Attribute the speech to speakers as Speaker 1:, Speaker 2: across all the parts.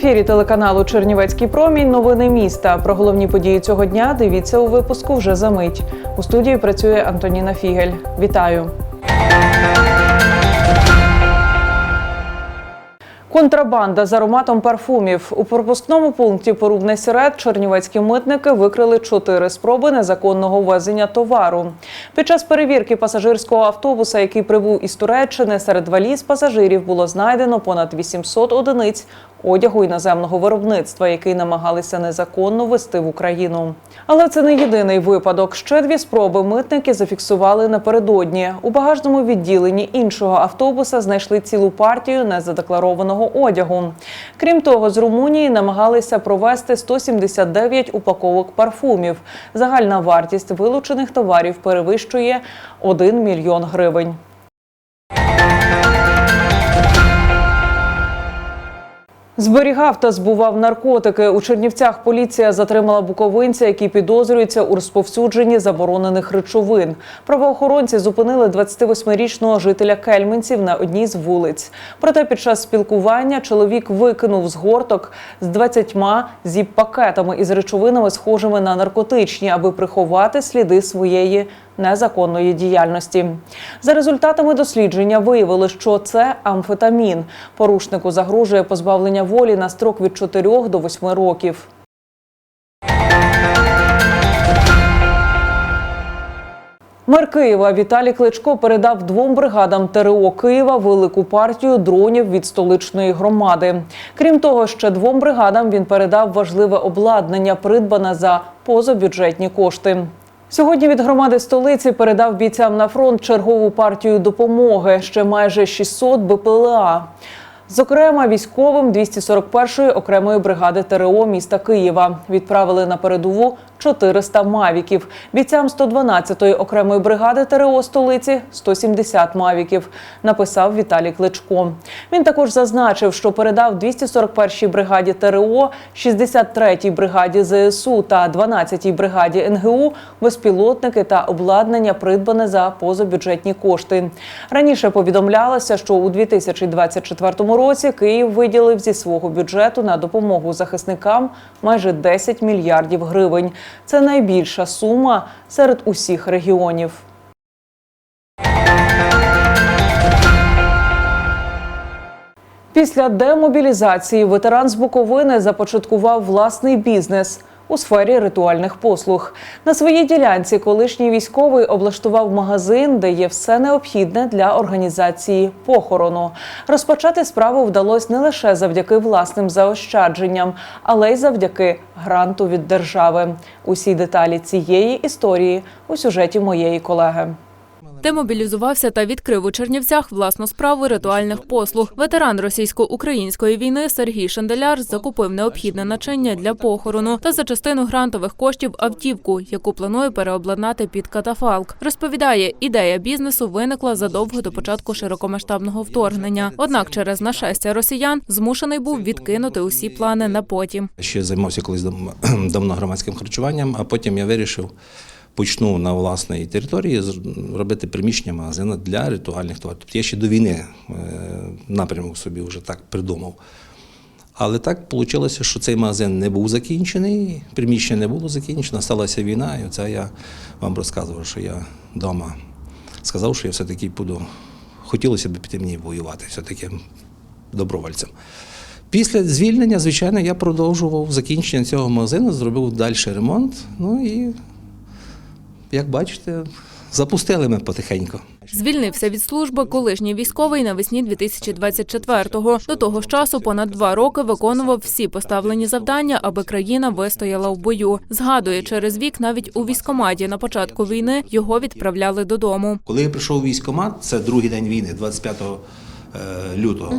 Speaker 1: ефірі телеканалу Чернівецький промінь. Новини міста. Про головні події цього дня дивіться у випуску вже за мить. У студії працює Антоніна Фігель. Вітаю. Контрабанда з ароматом парфумів у пропускному пункті Порубний Сірет чернівецькі митники викрили чотири спроби незаконного ввезення товару. Під час перевірки пасажирського автобуса, який прибув із Туреччини, серед валіз пасажирів було знайдено понад 800 одиниць одягу іноземного виробництва, який намагалися незаконно ввести в Україну. Але це не єдиний випадок. Ще дві спроби митники зафіксували напередодні. У багажному відділенні іншого автобуса знайшли цілу партію незадекларованого одягу. Крім того, з Румунії намагалися провести 179 упаковок парфумів. Загальна вартість вилучених товарів перевищує 1 мільйон гривень. Зберігав та збував наркотики. У Чернівцях поліція затримала буковинця, який підозрюється у розповсюдженні заборонених речовин. Правоохоронці зупинили 28-річного жителя Кельменців на одній з вулиць. Проте під час спілкування чоловік викинув з горток з 20 зіп-пакетами із речовинами, схожими на наркотичні, аби приховати сліди своєї незаконної діяльності. За результатами дослідження виявили, що це амфетамін. Порушнику загрожує позбавлення волі на строк від 4 до 8 років. Мер Києва Віталій Кличко передав двом бригадам ТРО Києва велику партію дронів від столичної громади. Крім того, ще двом бригадам він передав важливе обладнання, придбане за позабюджетні кошти. Сьогодні від громади столиці передав бійцям на фронт чергову партію допомоги ще майже 600 БПЛА. Зокрема, військовим 241-ї окремої бригади ТРО міста Києва відправили на передову 400 мавіків. Бійцям 112-ї окремої бригади ТРО столиці 170 мавіків. Написав Віталій Кличко. Він також зазначив, що передав 241-й бригаді ТРО, 63-й бригаді ЗСУ та 12-й бригаді НГУ безпілотники та обладнання придбане за позабюджетні кошти. Раніше повідомлялося, що у 2024 році Київ виділив зі свого бюджету на допомогу захисникам майже 10 мільярдів гривень. Це найбільша сума серед усіх регіонів. Після демобілізації ветеран з Буковини започаткував власний бізнес у сфері ритуальних послуг. На своїй ділянці колишній військовий облаштував магазин, де є все необхідне для організації похорону. Розпочати справу вдалося не лише завдяки власним заощадженням, але й завдяки гранту від держави. Усі деталі цієї історії у сюжеті моєї колеги.
Speaker 2: Демобілізувався та відкрив у Чернівцях власну справу ритуальних послуг. Ветеран російсько-української війни Сергій Шанделяр закупив необхідне начиння для похорону та за частину грантових коштів автівку, яку планує переобладнати під катафалк. Розповідає, ідея бізнесу виникла задовго до початку широкомасштабного вторгнення. Однак, через нашестя росіян змушений був відкинути усі плани на потім.
Speaker 3: Ще займався колись дав- давно громадським харчуванням, а потім я вирішив, почну на власній території робити приміщення магазину для ритуальних товарів. Тобто я ще до війни е, напрямок собі вже так придумав. Але так вийшло, що цей магазин не був закінчений, приміщення не було закінчено, сталася війна, і оце я вам розказував, що я вдома сказав, що я все-таки буду. Хотілося б піти мені воювати, все-таки добровольцем. Після звільнення, звичайно, я продовжував закінчення цього магазину, зробив далі ремонт. Ну і, як бачите, запустили ми потихеньку.
Speaker 2: Звільнився від служби колишній військовий навесні 2024-го. До того ж часу понад два роки виконував всі поставлені завдання, аби країна вистояла в бою. Згадує, через вік навіть у військкоматі на початку війни його відправляли додому.
Speaker 3: Коли я прийшов у військкомат, це другий день війни, 25 е, лютого.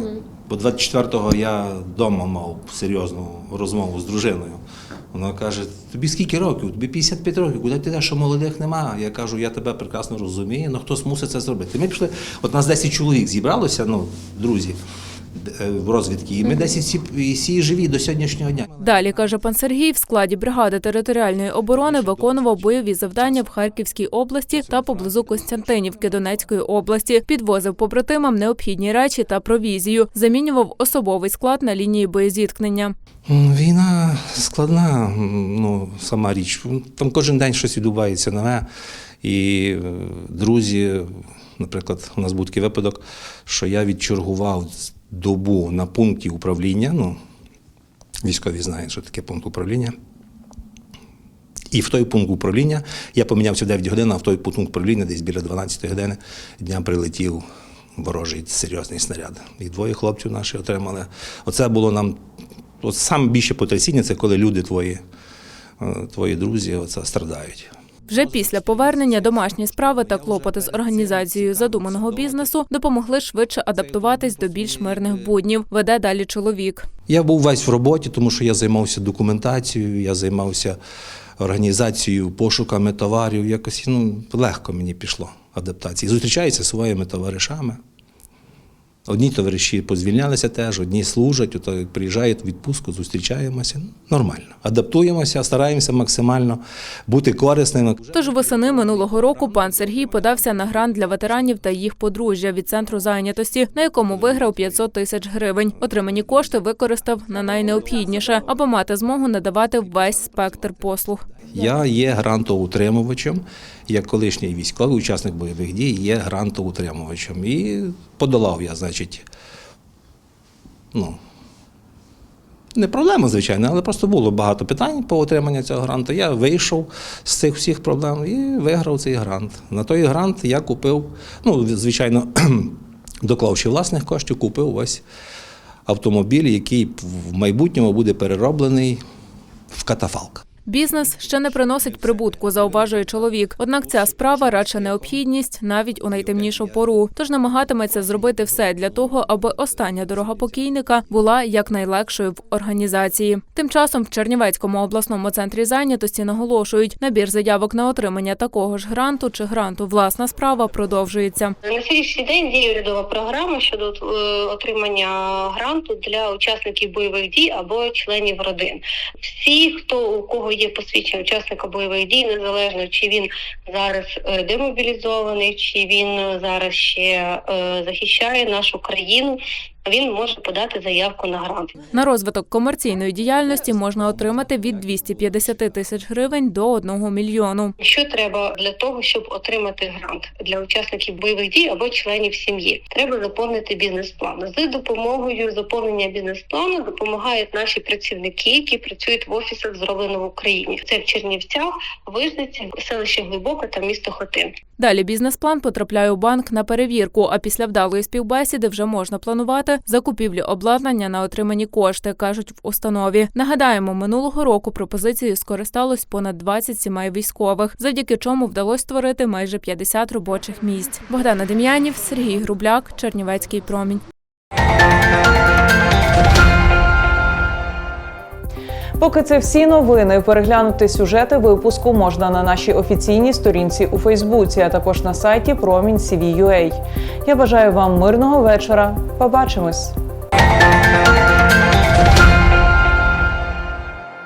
Speaker 3: Бо 24-го я вдома мав серйозну розмову з дружиною. Вона каже: тобі скільки років? Тобі 55 років, куди ти що молодих нема. Я кажу, я тебе прекрасно розумію, але хтось мусить це зробити. Ми пішли, от нас 10 чоловік зібралося, ну, друзі. В розвідки. І ми десь всі, і всі живі до сьогоднішнього дня.
Speaker 2: Далі каже пан Сергій, в складі бригади територіальної оборони виконував бойові завдання в Харківській області та поблизу Костянтинівки Донецької області. Підвозив побратимам необхідні речі та провізію. Замінював особовий склад на лінії боєзіткнення.
Speaker 3: Війна складна, ну сама річ. Там кожен день щось відбувається нове. І е, друзі, наприклад, у нас був такий випадок, що я відчергував добу на пункті управління. Ну, військові знають, що таке пункт управління. І в той пункт управління я помінявся в 9 годин, а в той пункт управління десь біля 12 години дня прилетів ворожий серйозний снаряд. І двоє хлопців наші отримали. Оце було нам от саме більше потрясіння, це коли люди твої, е, твої друзі, оце страдають.
Speaker 2: Вже після повернення домашні справи та клопоти з організацією задуманого бізнесу допомогли швидше адаптуватись до більш мирних буднів. Веде далі чоловік.
Speaker 3: Я був весь в роботі, тому що я займався документацією, я займався організацією, пошуками товарів. Якось ну, легко мені пішло адаптації. Зустрічаюся зі своїми товаришами. Одні товариші позвільнялися теж, одні служать, ото приїжджають в відпустку, зустрічаємося. Ну, Нормально. Адаптуємося, стараємося максимально бути корисними.
Speaker 2: Тож восени минулого року пан Сергій подався на грант для ветеранів та їх подружжя від центру зайнятості, на якому виграв 500 тисяч гривень. Отримані кошти використав на найнеобхідніше, аби мати змогу надавати весь спектр послуг.
Speaker 3: Я є грантоутримувачем, як колишній військовий учасник бойових дій, є грантоутримувачем. І подолав я, значить, ну, не проблема, звичайно, але просто було багато питань по отриманню цього гранту. Я вийшов з цих всіх проблем і виграв цей грант. На той грант я купив, ну, звичайно, доклавши власних коштів, купив ось автомобіль, який в майбутньому буде перероблений в катафалк.
Speaker 2: Бізнес ще не приносить прибутку, зауважує чоловік. Однак ця справа радше необхідність навіть у найтемнішу пору. Тож намагатиметься зробити все для того, аби остання дорога покійника була якнайлегшою в організації. Тим часом в Чернівецькому обласному центрі зайнятості наголошують, набір заявок на отримання такого ж гранту чи гранту власна справа продовжується.
Speaker 4: На сьогоднішній день діє урядова програма щодо е, отримання гранту для учасників бойових дій або членів родин. Всі, хто у кого є посвідчення учасника бойових дій, незалежно чи він зараз е, демобілізований, чи він зараз ще е, захищає нашу країну, він може подати заявку на грант.
Speaker 2: На розвиток комерційної діяльності можна отримати від 250 тисяч гривень до 1 мільйону.
Speaker 4: Що треба для того, щоб отримати грант для учасників бойових дій або членів сім'ї? Треба заповнити бізнес-план. З допомогою заповнення бізнес-плану допомагають наші працівники, які працюють в офісах зроблено в Україні. Це в Чернівцях, Вижниці, селище Глибоке та місто Хотин.
Speaker 2: Далі бізнес-план потрапляє у банк на перевірку. А після вдалої співбесіди вже можна планувати закупівлю обладнання на отримані кошти, кажуть в установі. Нагадаємо, минулого року пропозицією скористалось понад 20 сімей військових, завдяки чому вдалося створити майже 50 робочих місць. Богдана Дем'янів, Сергій Грубляк, Чернівецький промінь.
Speaker 1: Поки це всі новини. Переглянути сюжети випуску можна на нашій офіційній сторінці у Фейсбуці, а також на сайті Промінь Я бажаю вам мирного вечора. Побачимось.